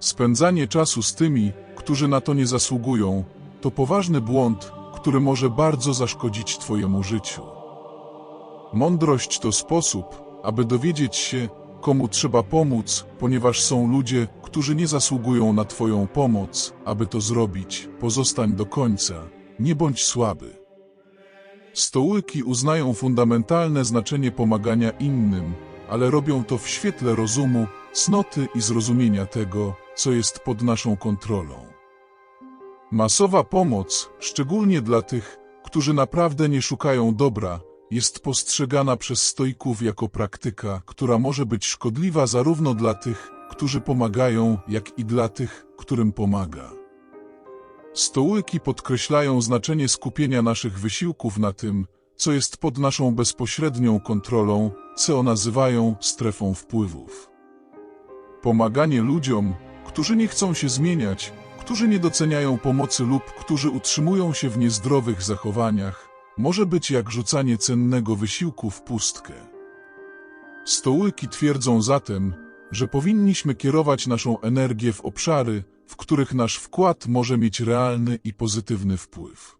Spędzanie czasu z tymi, którzy na to nie zasługują, to poważny błąd, który może bardzo zaszkodzić Twojemu życiu. Mądrość to sposób, aby dowiedzieć się, komu trzeba pomóc, ponieważ są ludzie, którzy nie zasługują na Twoją pomoc. Aby to zrobić, pozostań do końca, nie bądź słaby. Stołyki uznają fundamentalne znaczenie pomagania innym, ale robią to w świetle rozumu, cnoty i zrozumienia tego, co jest pod naszą kontrolą. Masowa pomoc, szczególnie dla tych, którzy naprawdę nie szukają dobra, jest postrzegana przez stoików jako praktyka, która może być szkodliwa zarówno dla tych, którzy pomagają, jak i dla tych, którym pomaga. Stołyki podkreślają znaczenie skupienia naszych wysiłków na tym, co jest pod naszą bezpośrednią kontrolą, co nazywają strefą wpływów. Pomaganie ludziom, którzy nie chcą się zmieniać, którzy nie doceniają pomocy lub którzy utrzymują się w niezdrowych zachowaniach, może być jak rzucanie cennego wysiłku w pustkę. Stołyki twierdzą zatem, że powinniśmy kierować naszą energię w obszary, w których nasz wkład może mieć realny i pozytywny wpływ.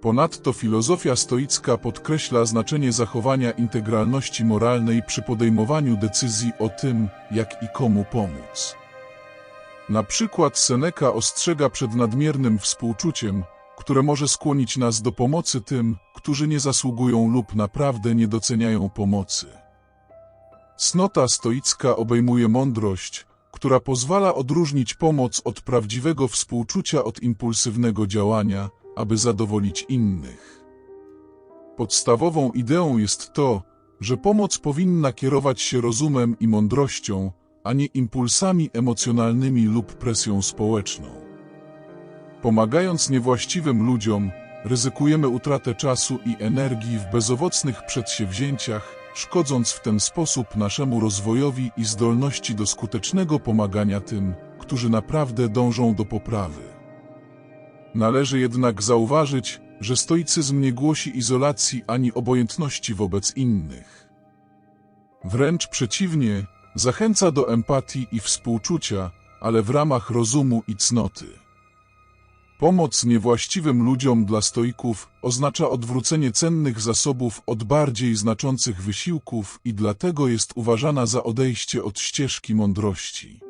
Ponadto filozofia stoicka podkreśla znaczenie zachowania integralności moralnej przy podejmowaniu decyzji o tym, jak i komu pomóc. Na przykład Seneca ostrzega przed nadmiernym współczuciem, które może skłonić nas do pomocy tym, którzy nie zasługują lub naprawdę nie doceniają pomocy. Cnota stoicka obejmuje mądrość, która pozwala odróżnić pomoc od prawdziwego współczucia od impulsywnego działania, aby zadowolić innych. Podstawową ideą jest to, że pomoc powinna kierować się rozumem i mądrością, a nie impulsami emocjonalnymi lub presją społeczną. Pomagając niewłaściwym ludziom, ryzykujemy utratę czasu i energii w bezowocnych przedsięwzięciach, szkodząc w ten sposób naszemu rozwojowi i zdolności do skutecznego pomagania tym, którzy naprawdę dążą do poprawy. Należy jednak zauważyć, że stoicyzm nie głosi izolacji ani obojętności wobec innych. Wręcz przeciwnie, zachęca do empatii i współczucia, ale w ramach rozumu i cnoty. Pomoc niewłaściwym ludziom dla stoików oznacza odwrócenie cennych zasobów od bardziej znaczących wysiłków i dlatego jest uważana za odejście od ścieżki mądrości.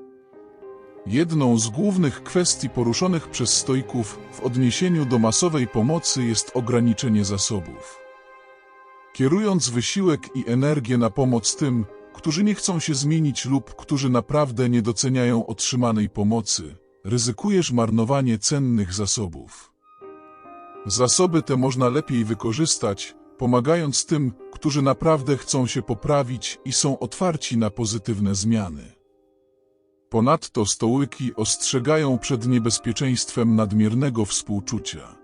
Jedną z głównych kwestii poruszonych przez stoików w odniesieniu do masowej pomocy jest ograniczenie zasobów. Kierując wysiłek i energię na pomoc tym, którzy nie chcą się zmienić lub którzy naprawdę nie doceniają otrzymanej pomocy, ryzykujesz marnowanie cennych zasobów. Zasoby te można lepiej wykorzystać, pomagając tym, którzy naprawdę chcą się poprawić i są otwarci na pozytywne zmiany. Ponadto stołyki ostrzegają przed niebezpieczeństwem nadmiernego współczucia.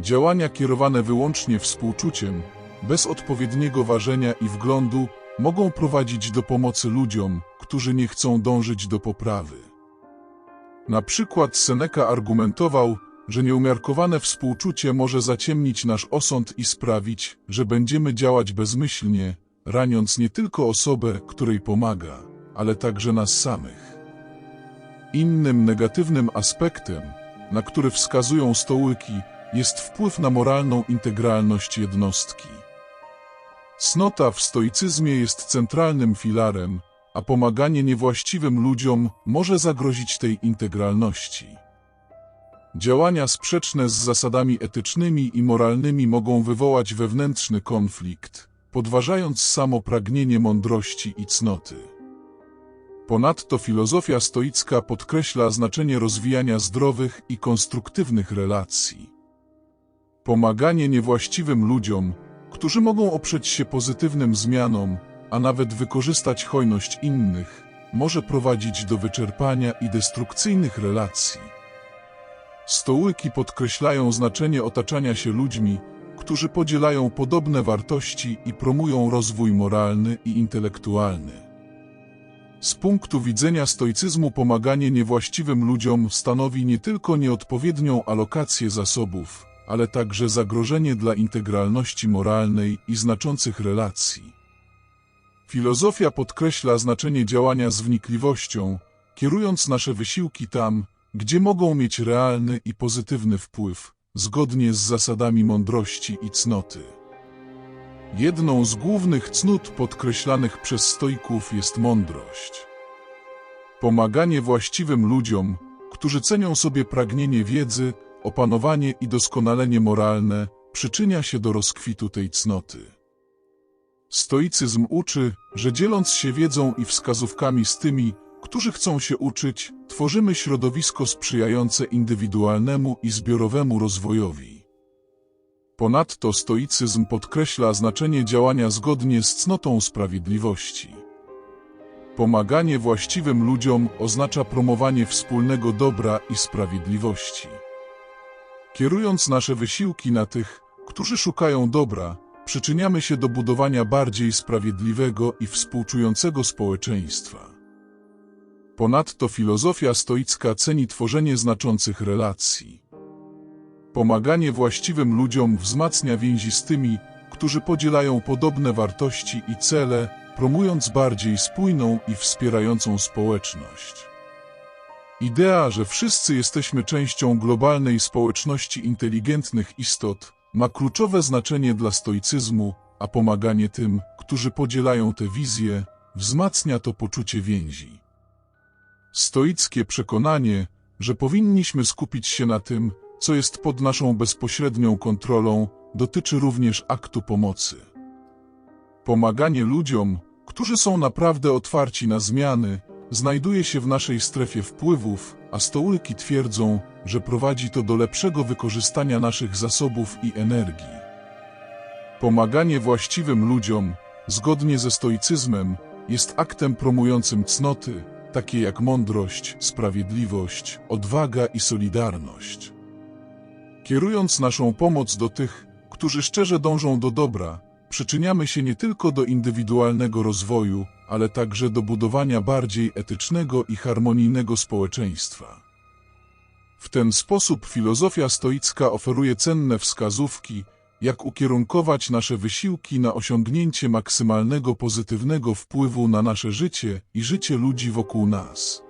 Działania kierowane wyłącznie współczuciem, bez odpowiedniego ważenia i wglądu, mogą prowadzić do pomocy ludziom, którzy nie chcą dążyć do poprawy. Na przykład Seneca argumentował, że nieumiarkowane współczucie może zaciemnić nasz osąd i sprawić, że będziemy działać bezmyślnie, raniąc nie tylko osobę, której pomaga, ale także nas samych. Innym negatywnym aspektem, na który wskazują stołyki, jest wpływ na moralną integralność jednostki. Cnota w stoicyzmie jest centralnym filarem, a pomaganie niewłaściwym ludziom może zagrozić tej integralności. Działania sprzeczne z zasadami etycznymi i moralnymi mogą wywołać wewnętrzny konflikt, podważając samo pragnienie mądrości i cnoty. Ponadto filozofia stoicka podkreśla znaczenie rozwijania zdrowych i konstruktywnych relacji. Pomaganie niewłaściwym ludziom, którzy mogą oprzeć się pozytywnym zmianom, a nawet wykorzystać hojność innych, może prowadzić do wyczerpania i destrukcyjnych relacji. Stołyki podkreślają znaczenie otaczania się ludźmi, którzy podzielają podobne wartości i promują rozwój moralny i intelektualny. Z punktu widzenia stoicyzmu pomaganie niewłaściwym ludziom stanowi nie tylko nieodpowiednią alokację zasobów, ale także zagrożenie dla integralności moralnej i znaczących relacji. Filozofia podkreśla znaczenie działania z wnikliwością, kierując nasze wysiłki tam, gdzie mogą mieć realny i pozytywny wpływ, zgodnie z zasadami mądrości i cnoty. Jedną z głównych cnót podkreślanych przez stoików jest mądrość. Pomaganie właściwym ludziom, którzy cenią sobie pragnienie wiedzy, opanowanie i doskonalenie moralne, przyczynia się do rozkwitu tej cnoty. Stoicyzm uczy, że dzieląc się wiedzą i wskazówkami z tymi, którzy chcą się uczyć, tworzymy środowisko sprzyjające indywidualnemu i zbiorowemu rozwojowi. Ponadto stoicyzm podkreśla znaczenie działania zgodnie z cnotą sprawiedliwości. Pomaganie właściwym ludziom oznacza promowanie wspólnego dobra i sprawiedliwości. Kierując nasze wysiłki na tych, którzy szukają dobra, przyczyniamy się do budowania bardziej sprawiedliwego i współczującego społeczeństwa. Ponadto filozofia stoicka ceni tworzenie znaczących relacji. Pomaganie właściwym ludziom wzmacnia więzi z tymi, którzy podzielają podobne wartości i cele, promując bardziej spójną i wspierającą społeczność. Idea, że wszyscy jesteśmy częścią globalnej społeczności inteligentnych istot, ma kluczowe znaczenie dla stoicyzmu, a pomaganie tym, którzy podzielają tę wizję, wzmacnia to poczucie więzi. Stoickie przekonanie, że powinniśmy skupić się na tym, co jest pod naszą bezpośrednią kontrolą, dotyczy również aktu pomocy. Pomaganie ludziom, którzy są naprawdę otwarci na zmiany, znajduje się w naszej strefie wpływów, a stołyki twierdzą, że prowadzi to do lepszego wykorzystania naszych zasobów i energii. Pomaganie właściwym ludziom, zgodnie ze stoicyzmem, jest aktem promującym cnoty, takie jak mądrość, sprawiedliwość, odwaga i solidarność. Kierując naszą pomoc do tych, którzy szczerze dążą do dobra, przyczyniamy się nie tylko do indywidualnego rozwoju, ale także do budowania bardziej etycznego i harmonijnego społeczeństwa. W ten sposób filozofia stoicka oferuje cenne wskazówki, jak ukierunkować nasze wysiłki na osiągnięcie maksymalnego pozytywnego wpływu na nasze życie i życie ludzi wokół nas.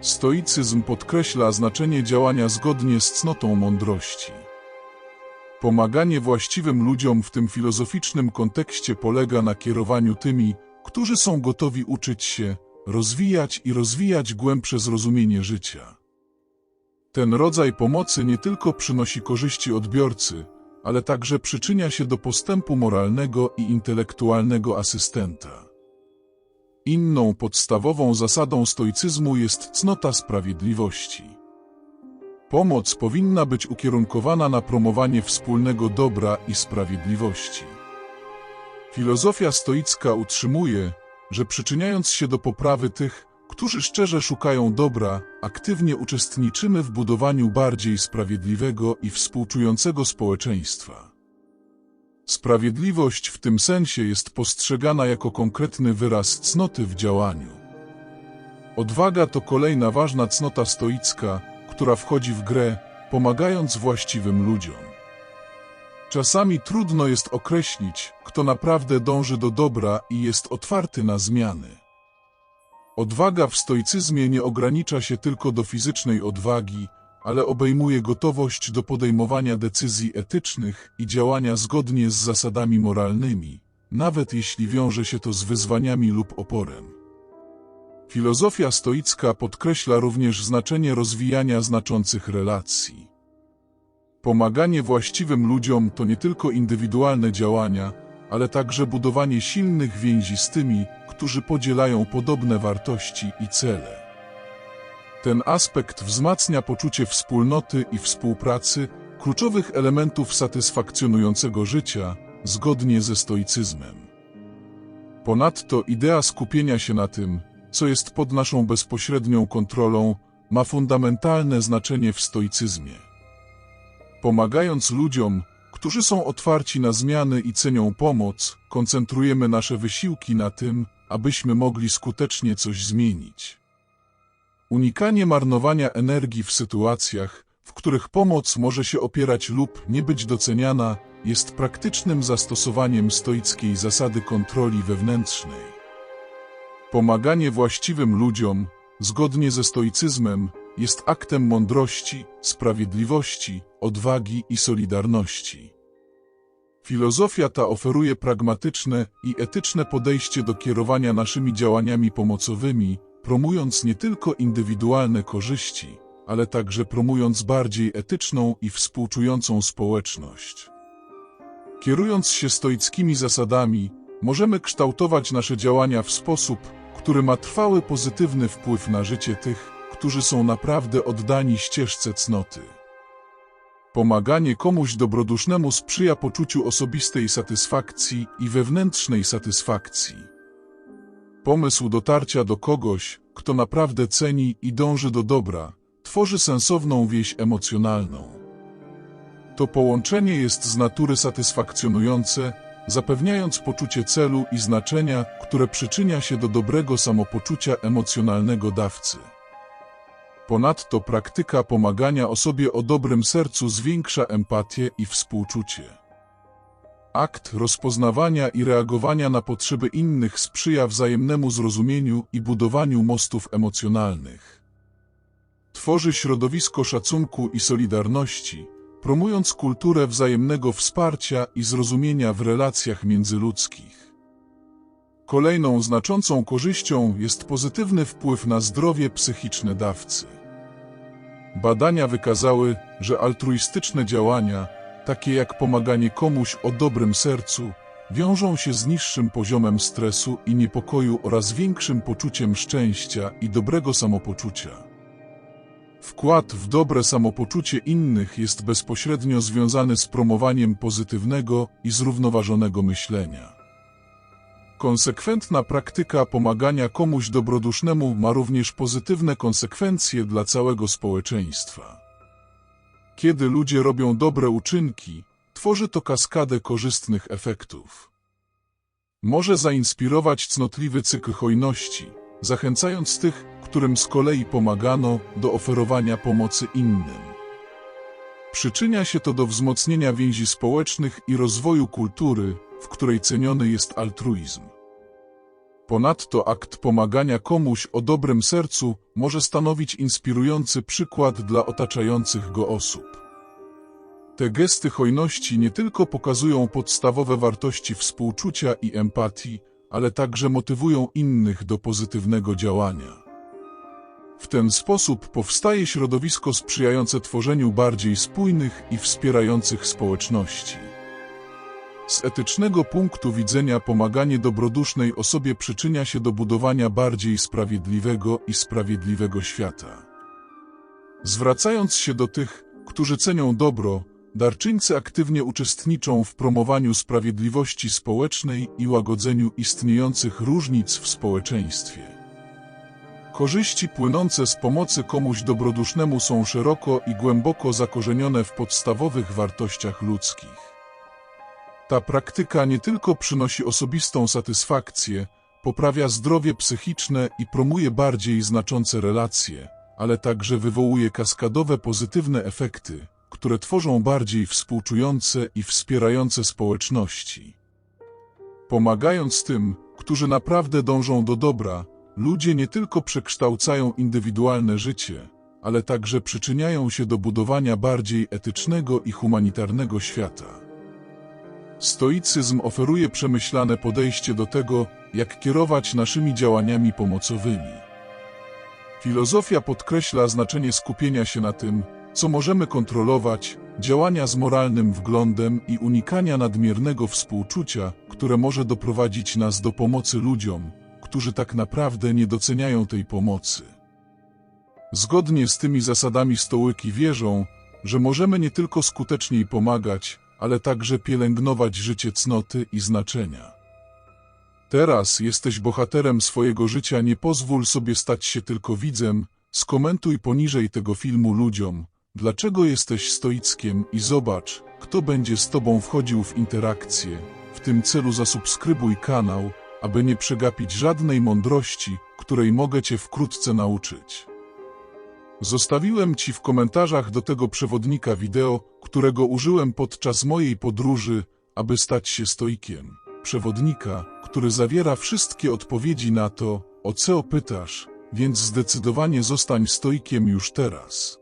Stoicyzm podkreśla znaczenie działania zgodnie z cnotą mądrości. Pomaganie właściwym ludziom w tym filozoficznym kontekście polega na kierowaniu tymi, którzy są gotowi uczyć się, rozwijać i rozwijać głębsze zrozumienie życia. Ten rodzaj pomocy nie tylko przynosi korzyści odbiorcy, ale także przyczynia się do postępu moralnego i intelektualnego asystenta. Inną podstawową zasadą stoicyzmu jest cnota sprawiedliwości. Pomoc powinna być ukierunkowana na promowanie wspólnego dobra i sprawiedliwości. Filozofia stoicka utrzymuje, że przyczyniając się do poprawy tych, którzy szczerze szukają dobra, aktywnie uczestniczymy w budowaniu bardziej sprawiedliwego i współczującego społeczeństwa. Sprawiedliwość w tym sensie jest postrzegana jako konkretny wyraz cnoty w działaniu. Odwaga to kolejna ważna cnota stoicka, która wchodzi w grę, pomagając właściwym ludziom. Czasami trudno jest określić, kto naprawdę dąży do dobra i jest otwarty na zmiany. Odwaga w stoicyzmie nie ogranicza się tylko do fizycznej odwagi, ale obejmuje gotowość do podejmowania decyzji etycznych i działania zgodnie z zasadami moralnymi, nawet jeśli wiąże się to z wyzwaniami lub oporem. Filozofia stoicka podkreśla również znaczenie rozwijania znaczących relacji. Pomaganie właściwym ludziom to nie tylko indywidualne działania, ale także budowanie silnych więzi z tymi, którzy podzielają podobne wartości i cele. Ten aspekt wzmacnia poczucie wspólnoty i współpracy, kluczowych elementów satysfakcjonującego życia, zgodnie ze stoicyzmem. Ponadto idea skupienia się na tym, co jest pod naszą bezpośrednią kontrolą, ma fundamentalne znaczenie w stoicyzmie. Pomagając ludziom, którzy są otwarci na zmiany i cenią pomoc, koncentrujemy nasze wysiłki na tym, abyśmy mogli skutecznie coś zmienić. Unikanie marnowania energii w sytuacjach, w których pomoc może się opierać lub nie być doceniana, jest praktycznym zastosowaniem stoickiej zasady kontroli wewnętrznej. Pomaganie właściwym ludziom, zgodnie ze stoicyzmem, jest aktem mądrości, sprawiedliwości, odwagi i solidarności. Filozofia ta oferuje pragmatyczne i etyczne podejście do kierowania naszymi działaniami pomocowymi, promując nie tylko indywidualne korzyści, ale także promując bardziej etyczną i współczującą społeczność. Kierując się stoickimi zasadami, możemy kształtować nasze działania w sposób, który ma trwały pozytywny wpływ na życie tych, którzy są naprawdę oddani ścieżce cnoty. Pomaganie komuś dobrodusznemu sprzyja poczuciu osobistej satysfakcji i wewnętrznej satysfakcji. Pomysł dotarcia do kogoś, kto naprawdę ceni i dąży do dobra, tworzy sensowną więź emocjonalną. To połączenie jest z natury satysfakcjonujące, zapewniając poczucie celu i znaczenia, które przyczynia się do dobrego samopoczucia emocjonalnego dawcy. Ponadto praktyka pomagania osobie o dobrym sercu zwiększa empatię i współczucie. Akt rozpoznawania i reagowania na potrzeby innych sprzyja wzajemnemu zrozumieniu i budowaniu mostów emocjonalnych. Tworzy środowisko szacunku i solidarności, promując kulturę wzajemnego wsparcia i zrozumienia w relacjach międzyludzkich. Kolejną znaczącą korzyścią jest pozytywny wpływ na zdrowie psychiczne dawcy. Badania wykazały, że altruistyczne działania, takie jak pomaganie komuś o dobrym sercu, wiążą się z niższym poziomem stresu i niepokoju oraz większym poczuciem szczęścia i dobrego samopoczucia. Wkład w dobre samopoczucie innych jest bezpośrednio związany z promowaniem pozytywnego i zrównoważonego myślenia. Konsekwentna praktyka pomagania komuś dobrodusznemu ma również pozytywne konsekwencje dla całego społeczeństwa. Kiedy ludzie robią dobre uczynki, tworzy to kaskadę korzystnych efektów. Może zainspirować cnotliwy cykl hojności, zachęcając tych, którym z kolei pomagano, do oferowania pomocy innym. Przyczynia się to do wzmocnienia więzi społecznych i rozwoju kultury, w której ceniony jest altruizm. Ponadto akt pomagania komuś o dobrym sercu może stanowić inspirujący przykład dla otaczających go osób. Te gesty hojności nie tylko pokazują podstawowe wartości współczucia i empatii, ale także motywują innych do pozytywnego działania. W ten sposób powstaje środowisko sprzyjające tworzeniu bardziej spójnych i wspierających społeczności. Z etycznego punktu widzenia pomaganie dobrodusznej osobie przyczynia się do budowania bardziej sprawiedliwego i sprawiedliwego świata. Zwracając się do tych, którzy cenią dobro, darczyńcy aktywnie uczestniczą w promowaniu sprawiedliwości społecznej i łagodzeniu istniejących różnic w społeczeństwie. Korzyści płynące z pomocy komuś dobrodusznemu są szeroko i głęboko zakorzenione w podstawowych wartościach ludzkich. Ta praktyka nie tylko przynosi osobistą satysfakcję, poprawia zdrowie psychiczne i promuje bardziej znaczące relacje, ale także wywołuje kaskadowe pozytywne efekty, które tworzą bardziej współczujące i wspierające społeczności. Pomagając tym, którzy naprawdę dążą do dobra, ludzie nie tylko przekształcają indywidualne życie, ale także przyczyniają się do budowania bardziej etycznego i humanitarnego świata. Stoicyzm oferuje przemyślane podejście do tego, jak kierować naszymi działaniami pomocowymi. Filozofia podkreśla znaczenie skupienia się na tym, co możemy kontrolować, działania z moralnym wglądem i unikania nadmiernego współczucia, które może doprowadzić nas do pomocy ludziom, którzy tak naprawdę nie doceniają tej pomocy. Zgodnie z tymi zasadami stołyki wierzą, że możemy nie tylko skuteczniej pomagać, ale także pielęgnować życie cnoty i znaczenia. Teraz jesteś bohaterem swojego życia, nie pozwól sobie stać się tylko widzem, skomentuj poniżej tego filmu ludziom, dlaczego jesteś stoickiem i zobacz, kto będzie z Tobą wchodził w interakcję. W tym celu zasubskrybuj kanał, aby nie przegapić żadnej mądrości, której mogę Cię wkrótce nauczyć. Zostawiłem Ci w komentarzach do tego przewodnika wideo, którego użyłem podczas mojej podróży, aby stać się stoikiem. Przewodnika, który zawiera wszystkie odpowiedzi na to, o co pytasz, więc zdecydowanie zostań stoikiem już teraz.